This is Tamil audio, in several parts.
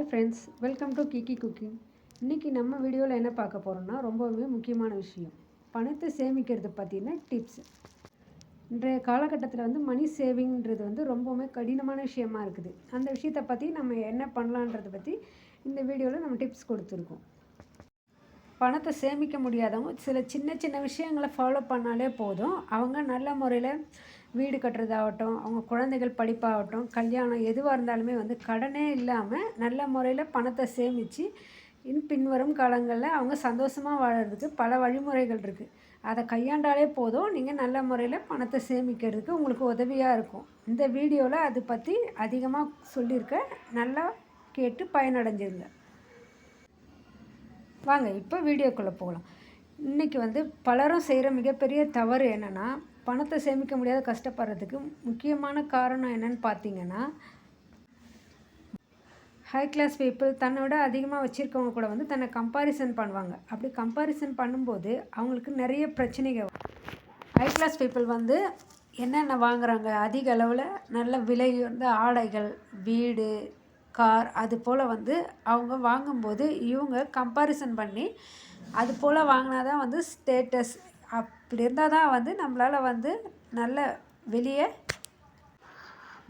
Hi friends welcome to Kiki cooking இன்றைக்கி நம்ம வீடியோவில் என்ன பார்க்க போகிறோம்னா ரொம்பவுமே முக்கியமான விஷயம். பணத்தை சேமிக்கிறது பார்த்திங்கன்னா டிப்ஸ் இன்றைய காலகட்டத்தில் வந்து மணி சேவிங்கிறது வந்து ரொம்பவுமே கடினமான விஷயமா இருக்குது. அந்த விஷயத்தை பற்றி நம்ம என்ன பண்ணலான்றதை பற்றி இந்த வீடியோவில் நம்ம டிப்ஸ் கொடுத்துருக்கோம். பணத்தை சேமிக்க முடியாதவங்க சில சின்ன சின்ன விஷயங்களை ஃபாலோ பண்ணாலே போதும். அவங்க நல்ல முறையில் வீடு கட்டுறதாகட்டும் அவங்க குழந்தைகள் படிப்பாகட்டும் கல்யாணம் எதுவாக இருந்தாலுமே வந்து கடனே இல்லாமல் நல்ல முறையில் பணத்தை சேமித்து இன் பின்வரும் காலங்களில் அவங்க சந்தோஷமாக வாழறதுக்கு பல வழிமுறைகள் இருக்குது அதை கையாண்டாலே போதும். நீங்கள் நல்ல முறையில் பணத்தை சேமிக்கிறதுக்கு உங்களுக்கு உதவியாக இருக்கும். இந்த வீடியோவில் அது பற்றி அதிகமாக சொல்லியிருக்க நல்லா கேட்டு பயனடைஞ்சிருங்க. வாங்க இப்போ வீடியோக்குள்ளே போகலாம். இன்றைக்கி வந்து பலரும் செய்கிற மிகப்பெரிய தவறு என்னென்னா பணத்தை சேமிக்க முடியாத கஷ்டப்படுறதுக்கு முக்கியமான காரணம் என்னன்னு பார்த்தீங்கன்னா ஹை கிளாஸ் பீப்புள் தன்னை விட அதிகமாக வச்சுருக்கவங்க கூட வந்து தன்னை கம்பாரிசன் பண்ணுவாங்க. அப்படி கம்பாரிசன் பண்ணும்போது அவங்களுக்கு நிறைய பிரச்சனைகள் ஹை கிளாஸ் பீப்புள் வந்து என்னென்ன வாங்குறாங்க? அதிக அளவில் நல்ல விலை வந்து ஆடைகள் வீடு கார் அது போல் வந்து அவங்க வாங்கும்போது இவங்க கம்பாரிசன் பண்ணி அது போல் வாங்கினா தான் வந்து ஸ்டேட்டஸ் அப் இப்படி இருந்தால் தான் வந்து நம்மளால் வந்து நல்ல வெளியே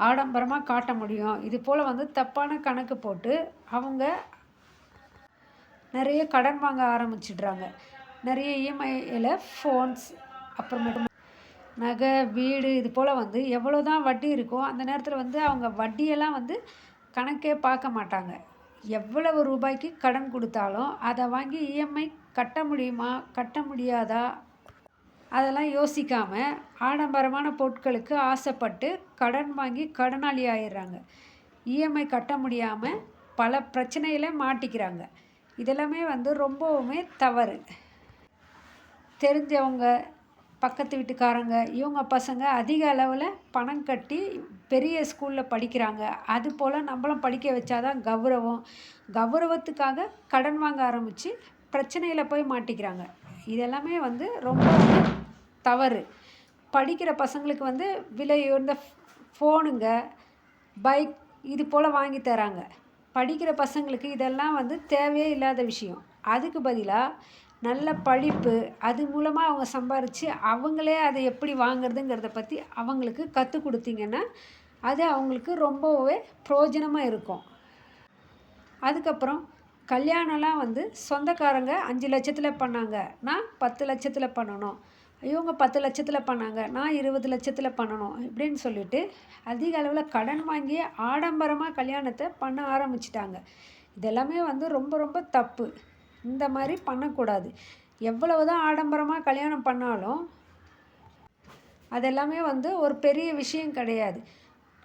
ஆடம்பரமாக காட்ட முடியும். இது போல் வந்து தப்பான கணக்கு போட்டு அவங்க நிறைய கடன் வாங்க ஆரம்பிச்சிடுறாங்க. நிறைய இஎம்ஐயில் ஃபோன்ஸ் அப்புறமேட்டு நகை வீடு இது போல் வந்து எவ்வளோ தான் வட்டி இருக்கோ அந்த நேரத்தில் வந்து அவங்க வட்டியெல்லாம் வந்து கணக்கே பார்க்க மாட்டாங்க. எவ்வளவு ரூபாய்க்கு கடன் கொடுத்தாலும் அதை வாங்கி இஎம்ஐ கட்ட முடியுமா கட்ட முடியாதா அதெல்லாம் யோசிக்காமல் ஆடம்பரமான பொருட்களுக்கு ஆசைப்பட்டு கடன் வாங்கி கடனாளி ஆயிடுறாங்க. இஎம்ஐ கட்ட முடியாமல் பல பிரச்சனையில் மாட்டிக்கிறாங்க. இதெல்லாமே வந்து ரொம்பவுமே தவறு. தெரிஞ்சவங்க பக்கத்து வீட்டுக்காரங்க இவங்க பசங்க அதிக அளவில் பணம் கட்டி பெரிய ஸ்கூலில் படிக்கிறாங்க. அது போல் நம்மளும் படிக்க வச்சாதான் கௌரவம். கௌரவத்துக்காக கடன் வாங்க ஆரம்பித்து பிரச்சனையில் போய் மாட்டிக்கிறாங்க. இதெல்லாமே வந்து ரொம்ப தவறு. படிக்கிற பசங்களுக்கு வந்து விலை உயர்ந்த ஃபோனுங்க பைக் இது போல் வாங்கி தராங்க. படிக்கிற பசங்களுக்கு இதெல்லாம் வந்து தேவையே இல்லாத விஷயம். அதுக்கு பதிலாக நல்ல படிப்பு அது மூலமாக அவங்க சம்பாரித்து அவங்களே அதை எப்படி வாங்குறதுங்கிறத பற்றி அவங்களுக்கு கற்றுக் கொடுத்தீங்கன்னா அது அவங்களுக்கு ரொம்பவே பிரயோஜனமாக இருக்கும். அதுக்கப்புறம் கல்யாணம்லாம் வந்து சொந்தக்காரங்க அஞ்சு லட்சத்தில் பண்ணாங்க. நான் பத்து லட்சத்தில் பண்ணணும். இவங்க பத்து லட்சத்தில் பண்ணாங்க நான் இருபது லட்சத்தில் பண்ணணும் இப்படின்னு சொல்லிட்டு அதிக அளவில் கடன் வாங்கி ஆடம்பரமாக கல்யாணத்தை பண்ண ஆரம்பிச்சிட்டாங்க. இதெல்லாமே வந்து ரொம்ப ரொம்ப தப்பு. இந்த மாதிரி பண்ணக்கூடாது. எவ்வளவு தான் ஆடம்பரமாக கல்யாணம் பண்ணாலும் அதெல்லாமே வந்து ஒரு பெரிய விஷயம் கிடையாது.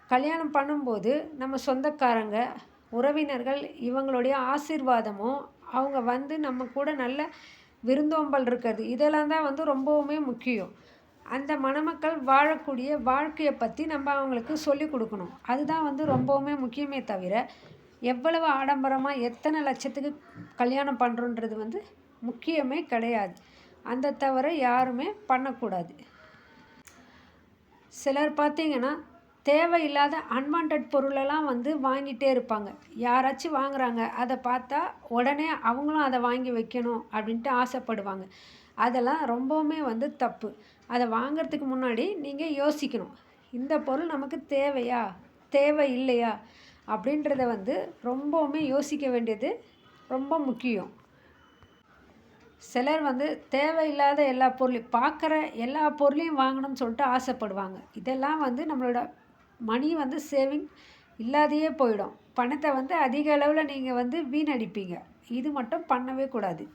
கல்யாணம் பண்ணும்போது நம்ம சொந்தக்காரங்க உறவினர்கள் இவங்களுடைய ஆசீர்வாதமும் அவங்க வந்து நம்ம கூட நல்ல விருந்தோம்பல் இருக்கிறது. இதெல்லாம் தான் வந்து ரொம்பவுமே முக்கியம். அந்த மணமக்கள் வாழக்கூடிய வாழ்க்கையை பற்றி நம்ம அவங்களுக்கு சொல்லிக் கொடுக்கணும். அதுதான் வந்து ரொம்பவுமே முக்கியமே தவிர எவ்வளவு ஆடம்பரமாக எத்தனை லட்சத்துக்கு கல்யாணம் பண்ணுறோன்றது வந்து முக்கியமே கிடையாது. அந்த தவிர யாருமே பண்ணக்கூடாது. சிலர் பார்த்தீங்கன்னா தேவையில்லாத அன்வான்ட் பொருளெல்லாம் வந்து வாங்கிட்டே இருப்பாங்க. யாராச்சும் வாங்குறாங்க அதை பார்த்தா உடனே அவங்களும் அதை வாங்கி வைக்கணும் அப்படின்ட்டு ஆசைப்படுவாங்க. அதெல்லாம் ரொம்பவுமே வந்து தப்பு. அதை வாங்கிறதுக்கு முன்னாடி நீங்கள் யோசிக்கணும். இந்த பொருள் நமக்கு தேவையா? தேவை இல்லையா? அப்படின்றத வந்து ரொம்பவுமே யோசிக்க வேண்டியது ரொம்ப முக்கியம். சிலர் வந்து தேவையில்லாத எல்லா பொருளையும் பார்க்குற எல்லா பொருளையும் வாங்கணும்னு சொல்லிட்டு ஆசைப்படுவாங்க. இதெல்லாம் வந்து நம்மளோட மணி வந்து சேவிங் இல்லாதையே போயிடும். பணத்தை வந்து அதிக அளவில் நீங்கள் வந்து வீணடிப்பீங்க. இது மட்டும் பண்ணவே கூடாது.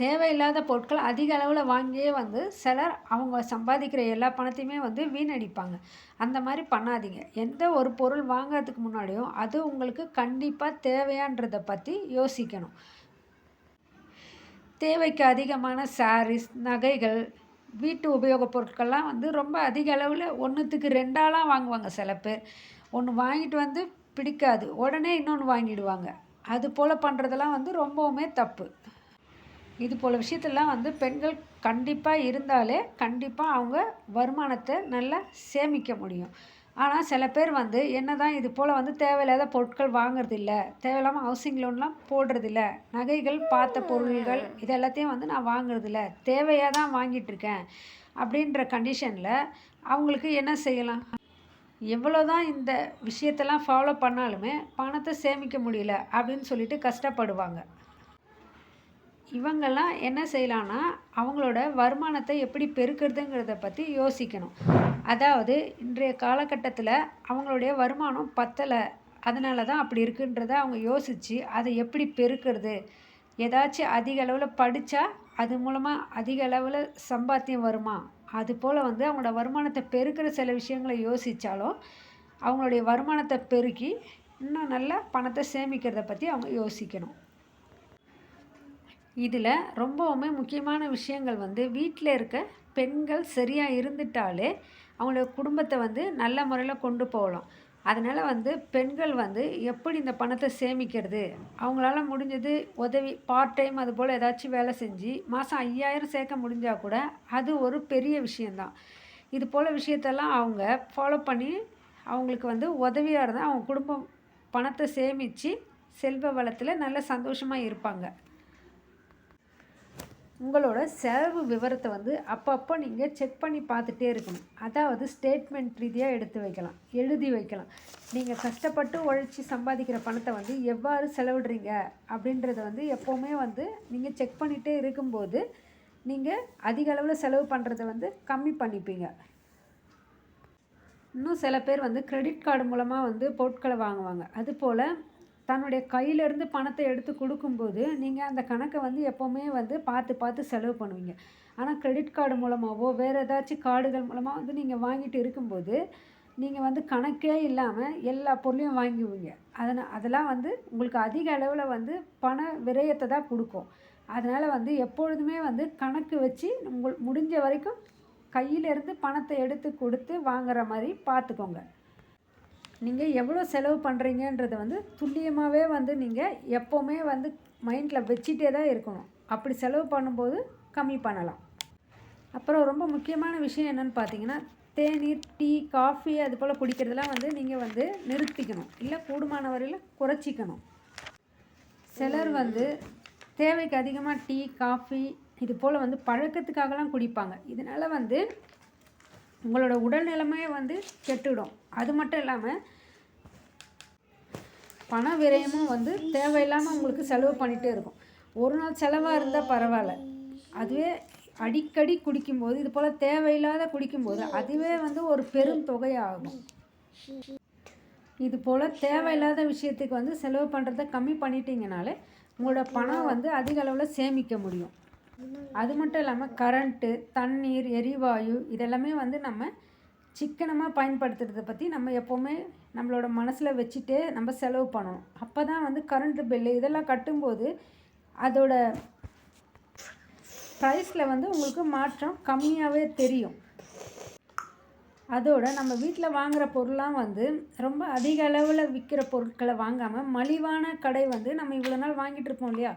தேவையில்லாத பொருட்கள் அதிக அளவில் வாங்கியே வந்து சிலர் அவங்க சம்பாதிக்கிற எல்லா பணத்தையுமே வந்து வீணடிப்பாங்க. அந்த மாதிரி பண்ணாதீங்க. எந்த ஒரு பொருள் வாங்கிறதுக்கு முன்னாடியும் அது உங்களுக்கு கண்டிப்பாக தேவையான்றதை பற்றி யோசிக்கணும். தேவைக்கு அதிகமான சாரீஸ் நகைகள் வீட்டு உபயோகப் பொருட்கள்லாம் வந்து ரொம்ப அதிக அளவில் ஒன்றுத்துக்கு ரெண்டாலாம் வாங்குவாங்க சில பேர். ஒன்று வாங்கிட்டு வந்து பிடிக்காது. உடனே இன்னொன்று வாங்கிடுவாங்க. அது போல் பண்ணுறதெல்லாம் வந்து ரொம்பவுமே தப்பு. இது போல் விஷயத்தெல்லாம் வந்து பெண்கள் கண்டிப்பாக இருந்தாலே கண்டிப்பாக அவங்க வருமானத்தை நல்லா சேமிக்க முடியும். ஆனால் சில பேர் வந்து என்ன தான் இது போல் வந்து தேவையில்லாத பொருட்கள் வாங்குறதில்ல. தேவையில்லாமல் ஹவுசிங் லோன்லாம் போடுறதில்ல. நகைகள் பார்த்த பொருள்கள் இது எல்லாத்தையும் வந்து நான் வாங்குறதில்ல. தேவையாக தான் வாங்கிட்டுருக்கேன் அப்படின்ற கண்டிஷனில் அவங்களுக்கு என்ன செய்யலாம்? எவ்வளோ தான் இந்த விஷயத்தெல்லாம் ஃபாலோ பண்ணாலுமே பணத்தை சேமிக்க முடியல அப்படின்னு சொல்லிட்டு கஷ்டப்படுவாங்க. இவங்கெல்லாம் என்ன செய்யலான்னா அவங்களோட வருமானத்தை எப்படி பெருக்கிறதுங்கிறத பற்றி யோசிக்கணும். அதாவது இன்றைய காலகட்டத்தில் அவங்களுடைய வருமானம் பத்தலை. அதனால தான் அப்படி இருக்குன்றத அவங்க யோசித்து அதை எப்படி பெருக்கிறது? ஏதாச்சும் அதிக அளவில் படித்தா அது மூலமாக அதிக அளவில் சம்பாத்தியம் வருமா? அது போல் வந்து அவங்களோட வருமானத்தை பெருக்கிற சில விஷயங்களை யோசித்தாலும் அவங்களுடைய வருமானத்தை பெருக்கி இன்னும் நல்லா பணத்தை சேமிக்கிறத பற்றி அவங்க யோசிக்கணும். இதில் ரொம்பவுமே முக்கியமான விஷயங்கள் வந்து வீட்டில் இருக்க பெண்கள் சரியாக இருந்துட்டாலே அவங்களோட குடும்பத்தை வந்து நல்ல முறையில் கொண்டு போகலாம். அதனால் வந்து பெண்கள் வந்து எப்படி இந்த பணத்தை சேமிக்கிறது? அவங்களால முடிஞ்சது உதவி பார்ட் டைம் அது போல் ஏதாச்சும் வேலை செஞ்சு மாதம் ஐயாயிரம் சேர்க்க முடிஞ்சால் கூட அது ஒரு பெரிய விஷயந்தான் இது போல் விஷயத்தெல்லாம் அவங்க ஃபாலோ பண்ணி அவங்களுக்கு வந்து உதவியாக இருந்தால் அவங்க குடும்பம் பணத்தை சேமித்து செல்வ வளத்தில் நல்ல சந்தோஷமாக இருப்பாங்க. உங்களோட செலவு விவரத்தை வந்து அப்பப்போ நீங்கள் செக் பண்ணி பார்த்துட்டே இருக்கணும். அதாவது ஸ்டேட்மெண்ட் ரீதியாக எடுத்து வைக்கலாம் எழுதி வைக்கலாம். நீங்கள் கஷ்டப்பட்டு உழைச்சி சம்பாதிக்கிற பணத்தை வந்து எவ்வாறு செலவிடுறீங்க அப்படின்றத வந்து எப்போவுமே வந்து நீங்கள் செக் பண்ணிகிட்டே இருக்கும்போது நீங்கள் அதிக அளவில் செலவு பண்ணுறத வந்து கம்மி பண்ணிப்பீங்க. இன்னும் சில பேர் வந்து கிரெடிட் கார்டு மூலமாக வந்து பொருட்களை வாங்குவாங்க. அதுபோல் தன்னுடைய கையிலேருந்து பணத்தை எடுத்து கொடுக்கும்போது நீங்கள் அந்த கணக்கை வந்து எப்போவுமே வந்து பார்த்து பார்த்து செலவு பண்ணுவீங்க. ஆனால் கிரெடிட் கார்டு மூலமாகவோ வேறு ஏதாச்சும் கார்டுகள் மூலமாக வந்து நீங்கள் வாங்கிட்டு இருக்கும்போது நீங்கள் வந்து கணக்கே இல்லாமல் எல்லா பொருளையும் வாங்குவீங்க அதனால் அதெல்லாம் வந்து உங்களுக்கு அதிக அளவில் வந்து பண விரயத்தை தான் கொடுக்கும். அதனால் வந்து எப்பொழுதுமே வந்து கணக்கு வச்சு உங்கள் முடிஞ்ச வரைக்கும் கையிலேருந்து பணத்தை எடுத்து கொடுத்து வாங்குற மாதிரி பார்த்துக்கோங்க. நீங்கள் எவ்வளோ செலவு பண்ணுறீங்கன்றத வந்து துல்லியமாகவே வந்து நீங்கள் எப்போவுமே வந்து மைண்டில் வச்சுட்டே தான் இருக்கணும். அப்படி செலவு பண்ணும்போது கம்மி பண்ணலாம். அப்புறம் ரொம்ப முக்கியமான விஷயம் என்னென்னு பார்த்தீங்கன்னா தேநீர் டீ காஃபி அது போல் குடிக்கிறதெல்லாம் வந்து நீங்கள் வந்து நிறுத்திக்கணும். இல்லை கூடுமான வரையில் குறைச்சிக்கணும். சிலர் வந்து தேவைக்கு அதிகமாக டீ காஃபி இது போல் வந்து பழக்கத்துக்காகலாம் குடிப்பாங்க. இதனால் வந்து உங்களோட உடல் நிலைமையே வந்து கெட்டுடும். அது மட்டும் இல்லாமல் பண விரயமும் வந்து தேவையில்லாமல் உங்களுக்கு செலவு பண்ணிகிட்டே இருக்கும். ஒரு நாள் செலவாக இருந்தால் பரவாயில்ல. அதுவே அடிக்கடி குடிக்கும்போது இது போல் தேவையில்லாத குடிக்கும்போது அதுவே வந்து ஒரு பெரும் தொகையாகும். இது போல் தேவையில்லாத விஷயத்துக்கு வந்து செலவு பண்ணுறத கம்மி பண்ணிட்டீங்கனாலே உங்களோட பணம் வந்து அதிக அளவில் சேமிக்க முடியும். அது மட்டும் இல்லாமல் கரண்ட்டு தண்ணீர் எரிவாயு இதெல்லாமே வந்து நம்ம சிக்கனமாக பயன்படுத்துறதை பற்றி நம்ம எப்போவுமே நம்மளோட மனசில் வச்சுட்டே நம்ம செலவு பண்ணணும். அப்போ தான் வந்து கரண்ட்டு பில்லு இதெல்லாம் கட்டும்போது அதோட ப்ரைஸில் வந்து உங்களுக்கு மாற்றம் கம்மியாகவே தெரியும். அதோட நம்ம வீட்டில் வாங்குகிற பொருளாம் வந்து ரொம்ப அதிக அளவில் விற்கிற பொருட்களை வாங்காமல் மலிவான கடை வந்து நம்ம இவ்வளோ நாள் வாங்கிட்டு இருப்போம் இல்லையா?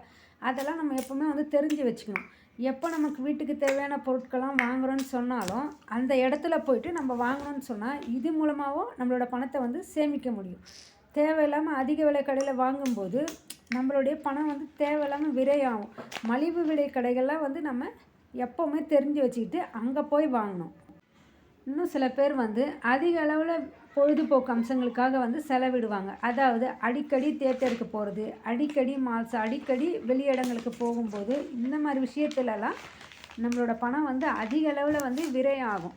அதெல்லாம் நம்ம எப்போவுமே வந்து தெரிஞ்சு வச்சுக்கணும். எப்போ நமக்கு வீட்டுக்கு தேவையான பொருட்கள்லாம் வாங்குகிறோன்னு சொன்னாலும் அந்த இடத்துல போயிட்டு நம்ம வாங்கணும்னு சொன்னால் இது மூலமாகவும் நம்மளோட பணத்தை வந்து சேமிக்க முடியும். தேவையில்லாமல் அதிக விலை கடையில் வாங்கும்போது நம்மளுடைய பணம் வந்து தேவையில்லாமல் விரையாகும். மலிவு விலை கடைகள்லாம் வந்து நம்ம எப்போவுமே தெரிஞ்சு வச்சுக்கிட்டு அங்கே போய் வாங்கணும். இன்னும் சில பேர் வந்து அதிக அளவில் பொழுதுபோக்கு அம்சங்களுக்காக வந்து செலவிடுவாங்க. அதாவது அடிக்கடி தேட்டருக்கு போகிறது அடிக்கடி மால்ஸ் அடிக்கடி வெளியிடங்களுக்கு போகும்போது இந்த மாதிரி விஷயத்துலலாம் நம்மளோட பணம் வந்து அதிக அளவில் வந்து விரையாகும்.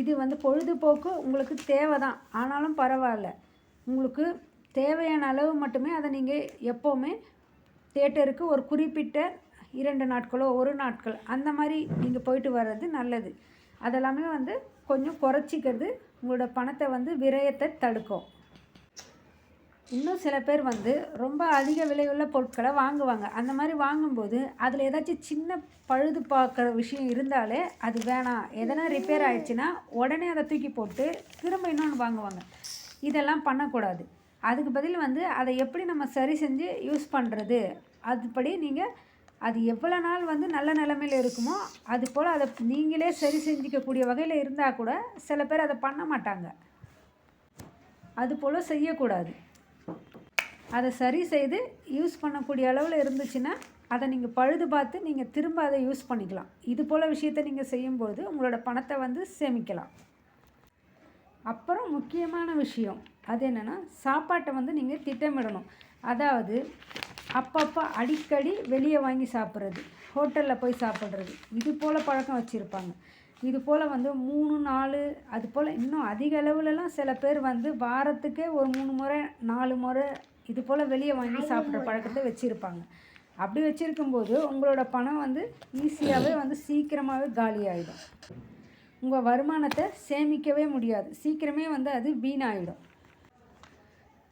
இது வந்து பொழுதுபோக்கு உங்களுக்கு தேவை தான் ஆனாலும் பரவாயில்ல. உங்களுக்கு தேவையான அளவு மட்டுமே அதை நீங்கள் எப்போவுமே தேட்டருக்கு ஒரு குறிப்பிட்ட இரண்டு நாட்களோ ஒரு நாட்கள் அந்த மாதிரி நீங்கள் போயிட்டு வர்றது நல்லது. அதெல்லாமே வந்து கொஞ்சம் குறைச்சிக்கிறது உங்களோட பணத்தை வந்து விரயத்தை தடுக்கும். இன்னும் சில பேர் வந்து ரொம்ப அதிக விலையுள்ள பொருட்களை வாங்குவாங்க. அந்த மாதிரி வாங்கும்போது அதில் ஏதாச்சும் சின்ன பழுது பார்க்குற விஷயம் இருந்தாலே அது வேணாம். எதனா ரிப்பேர் ஆயிடுச்சுன்னா உடனே அதை தூக்கி போட்டு திரும்ப இன்னொன்று வாங்குவாங்க. இதெல்லாம் பண்ணக்கூடாது. அதுக்கு பதில் வந்து அதை எப்படி நம்ம சரி செஞ்சு யூஸ் பண்ணுறது அதுபடி நீங்கள் அது எவ்வளோ நாள் வந்து நல்ல நிலமையில் இருக்குமோ அது போல் அதை நீங்களே சரி செஞ்சுக்கக்கூடிய வகையில் இருந்தால் கூட சில பேர் அதை பண்ண மாட்டாங்க. அது போல் செய்யக்கூடாது. அதை சரி செய்து யூஸ் பண்ணக்கூடிய அளவில் இருந்துச்சுன்னா அதை நீங்கள் பழுது பார்த்து நீங்கள் திரும்ப அதை யூஸ் பண்ணிக்கலாம். இது போல் விஷயத்தை நீங்கள் செய்யும்போது உங்களோட பணத்தை வந்து சேமிக்கலாம். அப்புறம் முக்கியமான விஷயம் அது என்னென்னா சாப்பாட்டை வந்து நீங்கள் திட்டமிடணும். அதாவது அப்பப்போ அடிக்கடி வெளியே வாங்கி சாப்பிட்றது. ஹோட்டலில் போய் சாப்பிட்றது. இது போல் பழக்கம் வச்சுருப்பாங்க. இது போல் வந்து மூணு நாலு அது போல் இன்னும் அதிக அளவுலலாம் சில பேர் வந்து வாரத்துக்கே ஒரு மூணு முறை நாலு முறை இது போல் வெளியே வாங்கி சாப்பிட்ற பழக்கத்தை வச்சுருப்பாங்க. அப்படி வச்சுருக்கும்போது உங்களோட பணம் வந்து ஈஸியாகவே வந்து சீக்கிரமாகவே காலியாகிடும் உங்கள் வருமானத்தை சேமிக்கவே முடியாது. சீக்கிரமே வந்து அது வீணாயிடும்.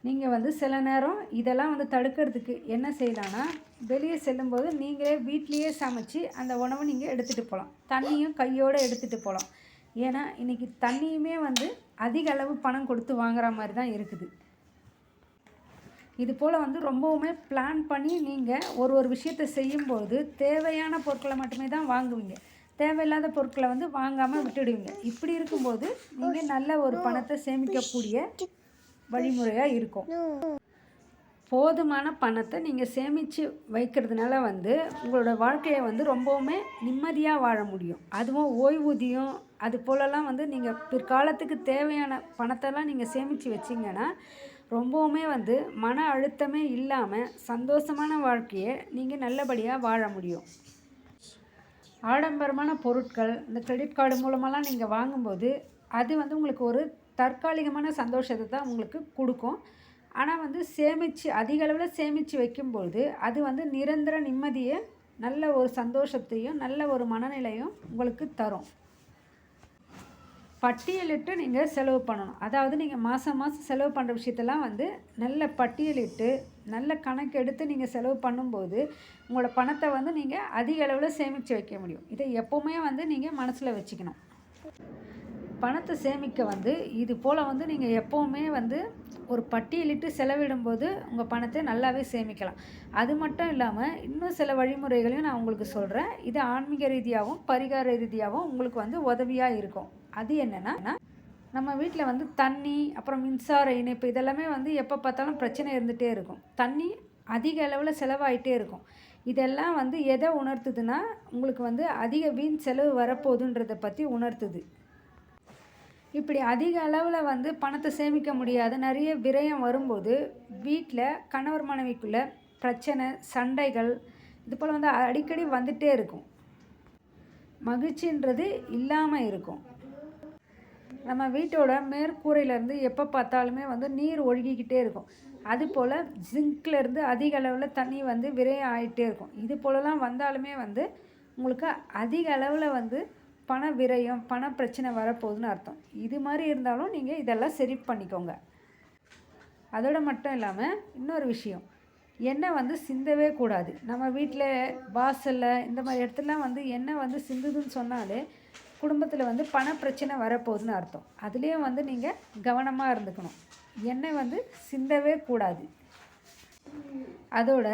நீங்கள் வந்து சில நேரம் இதெல்லாம் வந்து தடுக்கிறதுக்கு என்ன செய்யலான்னா வெளியே செல்லும்போது நீங்களே வீட்லேயே சமைச்சு அந்த உணவை நீங்கள் எடுத்துகிட்டு போகலாம் தண்ணியும் கையோடு எடுத்துகிட்டு போகலாம் ஏன்னா இன்றைக்கி தண்ணியுமே வந்து அதிக அளவு பணம் கொடுத்து வாங்குற மாதிரி தான் இருக்குது. இது போல் வந்து ரொம்பவுமே பிளான் பண்ணி நீங்கள் ஒரு ஒரு விஷயத்தை செய்யும்போது தேவையான பொருட்களை மட்டுமே தான் வாங்குவீங்க. தேவையில்லாத பொருட்களை வந்து வாங்காமல் விட்டுடுவீங்க. இப்படி இருக்கும்போது நீங்கள் நல்ல ஒரு பணத்தை சேமிக்கக்கூடிய வழிமுறையாக இருக்கும். போதுமான பணத்தை நீங்கள் சேமித்து வைக்கிறதுனால வந்து உங்களோட வாழ்க்கையை வந்து ரொம்பவுமே நிம்மதியாக வாழ முடியும். அதுவும் ஓய்வூதியம் அது போலலாம் வந்து நீங்கள் பிற்காலத்துக்கு தேவையான பணத்தெல்லாம் நீங்கள் சேமித்து வச்சிங்கன்னா ரொம்பவுமே வந்து மன அழுத்தமே இல்லாமல் சந்தோஷமான வாழ்க்கையை நீங்கள் நல்லபடியாக வாழ முடியும். ஆடம்பரமான பொருட்கள் இந்த கிரெடிட் கார்டு மூலமெல்லாம் நீங்கள் வாங்கும்போது அது வந்து உங்களுக்கு ஒரு தற்காலிகமான சந்தோஷத்தை தான் உங்களுக்கு கொடுக்கும். ஆனால் வந்து சேமித்து அதிக அளவில் சேமித்து வைக்கும்பொழுது அது வந்து நிரந்தர நிம்மதியை நல்ல ஒரு சந்தோஷத்தையும் நல்ல ஒரு மனநிலையும் உங்களுக்கு தரும். பட்டியலிட்டு நீங்கள் செலவு பண்ணணும். அதாவது நீங்கள் மாதம் மாதம் செலவு பண்ணுற விஷயத்தெல்லாம் வந்து நல்ல பட்டியலிட்டு நல்ல கணக்கு எடுத்து நீங்கள் செலவு பண்ணும்போது உங்களோட பணத்தை வந்து நீங்கள் அதிக அளவில் சேமித்து வைக்க முடியும். இதை எப்போவுமே வந்து நீங்கள் மனசில் வச்சுக்கணும். பணத்தை சேமிக்க வந்து இது போல் வந்து நீங்கள் எப்போவுமே வந்து ஒரு பட்டியலிட்டு செலவிடும்போது உங்கள் பணத்தை நல்லாவே சேமிக்கலாம். அது மட்டும் இல்லாமல் இன்னும் சில வழிமுறைகளையும் நான் உங்களுக்கு சொல்கிறேன் இது ஆன்மீக ரீதியாகவும் பரிகார ரீதியாகவும் உங்களுக்கு வந்து உதவியாக இருக்கும். அது என்னென்னா நம்ம வீட்டில் வந்து தண்ணி அப்புறம் மின்சார இணைப்பு இதெல்லாமே வந்து எப்போ பார்த்தாலும் பிரச்சனை இருந்துகிட்டே இருக்கும். தண்ணி அதிக அளவில் செலவாயிட்டே இருக்கும். இதெல்லாம் வந்து எதை உணர்த்துதுன்னா உங்களுக்கு வந்து அதிக வீண் செலவு வரப்போகுதுன்றதை பற்றி உணர்த்துது. இப்படி அதிக அளவில் வந்து பணத்தை சேமிக்க முடியாத. நிறைய விரயம் வரும்போது வீட்டில் கணவர் மனைவிக்குள்ளே பிரச்சனை சண்டைகள் இது போல் வந்து அடிக்கடி வந்துகிட்டே இருக்கும். மகிழ்ச்சின்றது இல்லாமல் இருக்கும். நம்ம வீட்டோட மேற்கூரையிலேருந்து எப்போ பார்த்தாலுமே வந்து நீர் ஒழுகிக்கிட்டே இருக்கும். அது போல் ஜிங்க்லேருந்து அதிக அளவில் தண்ணி வந்து விரயம் ஆகிட்டே இருக்கும். இது போலலாம் வந்தாலுமே வந்து உங்களுக்கு அதிக அளவில் வந்து பண விரயம் பண பிரச்சனை வரப்போகுதுன்னு அர்த்தம். இது மாதிரி இருந்தாலும் நீங்கள் இதெல்லாம் சரி பண்ணிக்கோங்க. அதோடு மட்டும் இல்லாமல் இன்னொரு விஷயம். எண்ணெய் வந்து சிந்தவே கூடாது. நம்ம வீட்டில் வாசலில் இந்த மாதிரி இடத்துலலாம் வந்து எண்ணெய் வந்து சிந்துதுன்னு சொன்னாலே குடும்பத்தில் வந்து பண பிரச்சனை வரப்போகுதுன்னு அர்த்தம். அதுலேயும் வந்து நீங்கள் கவனமாக இருந்துக்கணும். எண்ணெய் வந்து சிந்தவே கூடாது. அதோட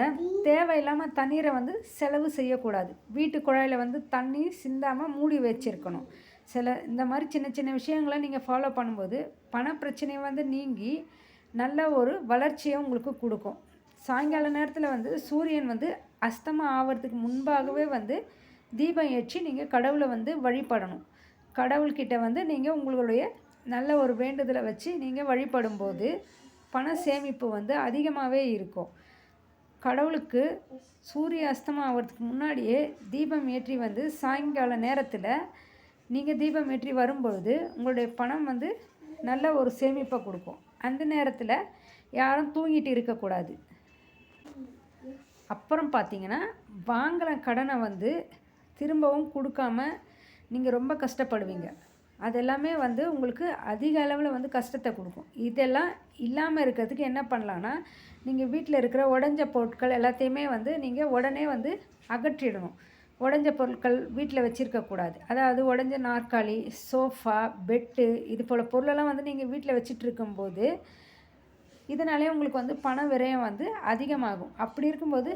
தேவையில்லாமல் தண்ணீரை வந்து செலவு செய்யக்கூடாது. வீட்டு குழாயில் வந்து தண்ணி சிந்தாமல் மூடி வச்சுருக்கணும். சில இந்த மாதிரி சின்ன சின்ன விஷயங்களை நீங்கள் ஃபாலோ பண்ணும்போது பண பிரச்சனையை வந்து நீங்கி நல்ல ஒரு வளர்ச்சியை உங்களுக்கு கொடுக்கும். சாயங்கால நேரத்தில் வந்து சூரியன் வந்து அஸ்தமம் ஆகிறதுக்கு முன்பாகவே வந்து தீபம் ஏற்றி நீங்கள் கடவுளை வந்து வழிபடணும். கடவுள்கிட்ட வந்து நீங்கள் உங்களுடைய நல்ல ஒரு வேண்டுதலை வச்சு நீங்கள் வழிபடும்போது பண சேமிப்பு வந்து அதிகமாகவே இருக்கும். கடவுளுக்கு சூரிய அஸ்தமம் ஆகிறதுக்கு முன்னாடியே தீபம் ஏற்றி வந்து சாயங்கால நேரத்தில் நீங்கள் தீபம் ஏற்றி வரும்பொழுது உங்களுடைய பணம் வந்து நல்ல ஒரு சேமிப்பை கொடுக்கும். அந்த நேரத்தில் யாரும் தூங்கிட்டு இருக்கக்கூடாது அப்புறம் பார்த்தீங்கன்னா வாங்கின கடனை வந்து திரும்பவும் கொடுக்காம நீங்கள் ரொம்ப கஷ்டப்படுவீங்க. அதெல்லாமே வந்து உங்களுக்கு அதிக அளவில் வந்து கஷ்டத்தை கொடுக்கும். இதெல்லாம் இல்லாமல் இருக்கிறதுக்கு என்ன பண்ணலான்னா நீங்கள் வீட்டில் இருக்கிற உடஞ்ச பொருட்கள் எல்லாத்தையுமே வந்து நீங்கள் உடனே வந்து அகற்றிடணும். உடஞ்ச பொருட்கள் வீட்டில் வச்சுருக்கக்கூடாது அதாவது உடஞ்ச நாற்காலி சோஃபா பெட்டு இது போல் பொருளெல்லாம் வந்து நீங்கள் வீட்டில் வச்சுட்டு இருக்கும்போது இதனாலே உங்களுக்கு வந்து பண விரயம் வந்து அதிகமாகும். அப்படி இருக்கும்போது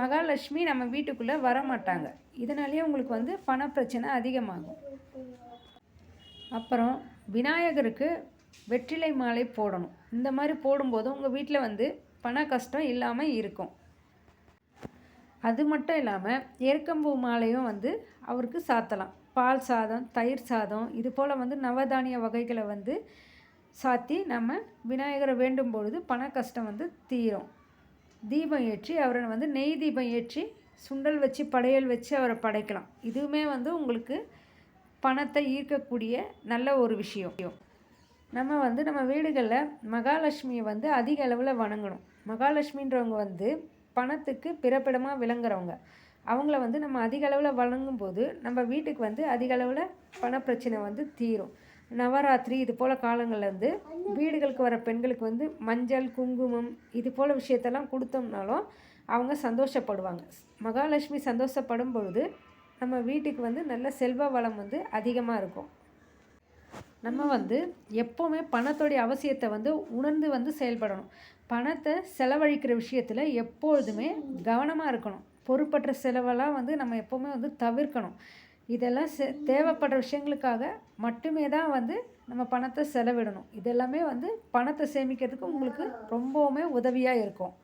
மகாலட்சுமி நம்ம வீட்டுக்குள்ளே வர மாட்டாங்க இதனாலேயே உங்களுக்கு வந்து பண பிரச்சனை அதிகமாகும். அப்புறம் விநாயகருக்கு வெற்றிலை மாலை போடணும். இந்த மாதிரி போடும்போது உங்கள் வீட்டில் வந்து பண கஷ்டம் இல்லாமல் இருக்கும். அது மட்டும் இல்லாமல் எருக்கம்பூ மாலையும் வந்து அவருக்கு சாத்தலாம். பால் சாதம் தயிர் சாதம் இது போல் வந்து நவதானிய வகைகளை வந்து சாத்தி நம்ம விநாயகரை வேண்டும் பொழுது பண கஷ்டம் வந்து தீரும். தீபம் ஏற்றி அவரை வந்து நெய் தீபம் ஏற்றி சுண்டல் வச்சு படையல் வச்சு அவரை படைக்கலாம். இதுவுமே வந்து உங்களுக்கு பணத்தை ஈர்க்கக்கூடிய நல்ல ஒரு விஷயம். நம்ம வந்து நம்ம வீடுகளில் மகாலட்சுமியை வந்து அதிக அளவில் வணங்கணும். மகாலட்சுமின்றவங்க வந்து பணத்துக்கு பிறப்பிடமாக விளங்குறவங்க. அவங்கள வந்து நம்ம அதிக அளவில் வழங்கும் போது நம்ம வீட்டுக்கு வந்து அதிக அளவில் பணப்பிரச்சனை வந்து தீரும். நவராத்திரி இது போல் காலங்களில் வந்து வீடுகளுக்கு வர பெண்களுக்கு வந்து மஞ்சள் குங்குமம் இது போல் விஷயத்தெல்லாம் கொடுத்தோம்னாலும் அவங்க சந்தோஷப்படுவாங்க. மகாலட்சுமி சந்தோஷப்படும் பொழுது நம்ம வீட்டுக்கு வந்து நல்ல செல்வ வளம் வந்து அதிகமாக இருக்கும். நம்ம வந்து எப்போவுமே பணத்தோடைய அவசியத்தை வந்து உணர்ந்து வந்து செயல்படணும். பணத்தை செலவழிக்கிற விஷயத்தில் எப்பொழுதுமே கவனமாக இருக்கணும். பொறுப்பற்ற செலவெல்லாம் வந்து நம்ம எப்போவுமே வந்து தவிர்க்கணும். இதெல்லாம் செ தேவைப்படுற விஷயங்களுக்காக மட்டுமே தான் வந்து நம்ம பணத்தை செலவிடணும். இதெல்லாமே வந்து பணத்தை சேமிக்கிறதுக்கு உங்களுக்கு ரொம்பவுமே உதவியாக இருக்கும்.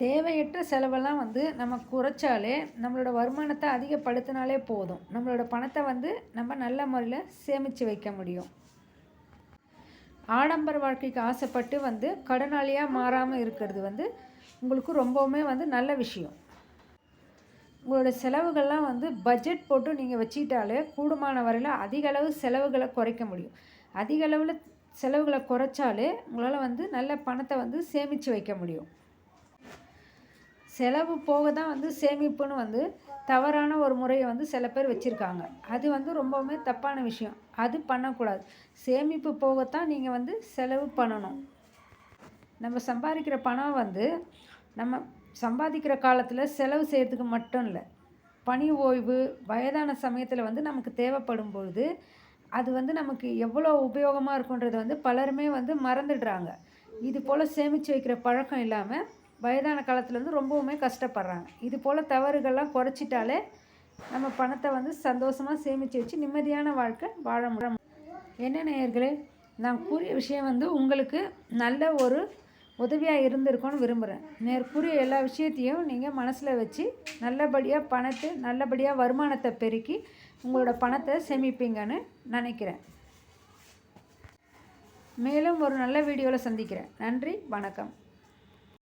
தேவையற்ற செலவெல்லாம் வந்து நம்ம குறைச்சாலே நம்மளோட வருமானத்தை அதிகப்படுத்தினாலே போதும். நம்மளோட பணத்தை வந்து நம்ம நல்ல முறையில் சேமித்து வைக்க முடியும். ஆடம்பர வாழ்க்கைக்கு ஆசைப்பட்டு வந்து கடனாளியாக மாறாமல் இருக்கிறது வந்து உங்களுக்கு ரொம்பவுமே வந்து நல்ல விஷயம். உங்களோட செலவுகள்லாம் வந்து பட்ஜெட் போட்டு நீங்கள் வச்சுக்கிட்டாலே கூடுமான வரையில் அதிக அளவு செலவுகளை குறைக்க முடியும். அதிக அளவில் செலவுகளை குறைச்சாலே உங்களால் வந்து நல்ல பணத்தை வந்து சேமித்து வைக்க முடியும். செலவு போக தான் வந்து சேமிப்புன்னு வந்து தவறான ஒரு முறையை வந்து சில பேர் வச்சுருக்காங்க. அது வந்து ரொம்பவுமே தப்பான விஷயம். அது பண்ணக்கூடாது. சேமிப்பு போகத்தான் நீங்கள் வந்து செலவு பண்ணணும். நம்ம சம்பாதிக்கிற பணம் வந்து நம்ம சம்பாதிக்கிற காலத்தில் செலவு செய்கிறதுக்கு மட்டும் இல்லை. பணி ஓய்வு வயதான சமயத்தில் வந்து நமக்கு தேவைப்படும் பொழுது அது வந்து நமக்கு எவ்வளோ உபயோகமாக இருக்குன்றதை வந்து பலருமே வந்து மறந்துடுறாங்க. இது போல் சேமித்து வைக்கிற பழக்கம் இல்லாமல் வயதான காலத்தில் வந்து ரொம்பவுமே கஷ்டப்படுறாங்க. இது போல் தவறுகள்லாம் குறைச்சிட்டாலே நம்ம பணத்தை வந்து சந்தோஷமாக சேமித்து வச்சு நிம்மதியான வாழ்க்கை வாழ முடியும். என்ன நேயர்களே நான் கூறிய விஷயம் வந்து உங்களுக்கு நல்ல ஒரு உதவியாக இருந்திருக்கும்னு விரும்புகிறேன் மேற்கூறிய எல்லா விஷயத்தையும் நீங்கள் மனசில் வச்சு நல்லபடியாக பணத்தை நல்லபடியாக வருமானத்தை பெருக்கி உங்களோட பணத்தை சேமிப்பீங்கன்னு நினைக்கிறேன். மேலும் ஒரு நல்ல வீடியோவில் சந்திக்கிறேன். நன்றி வணக்கம்.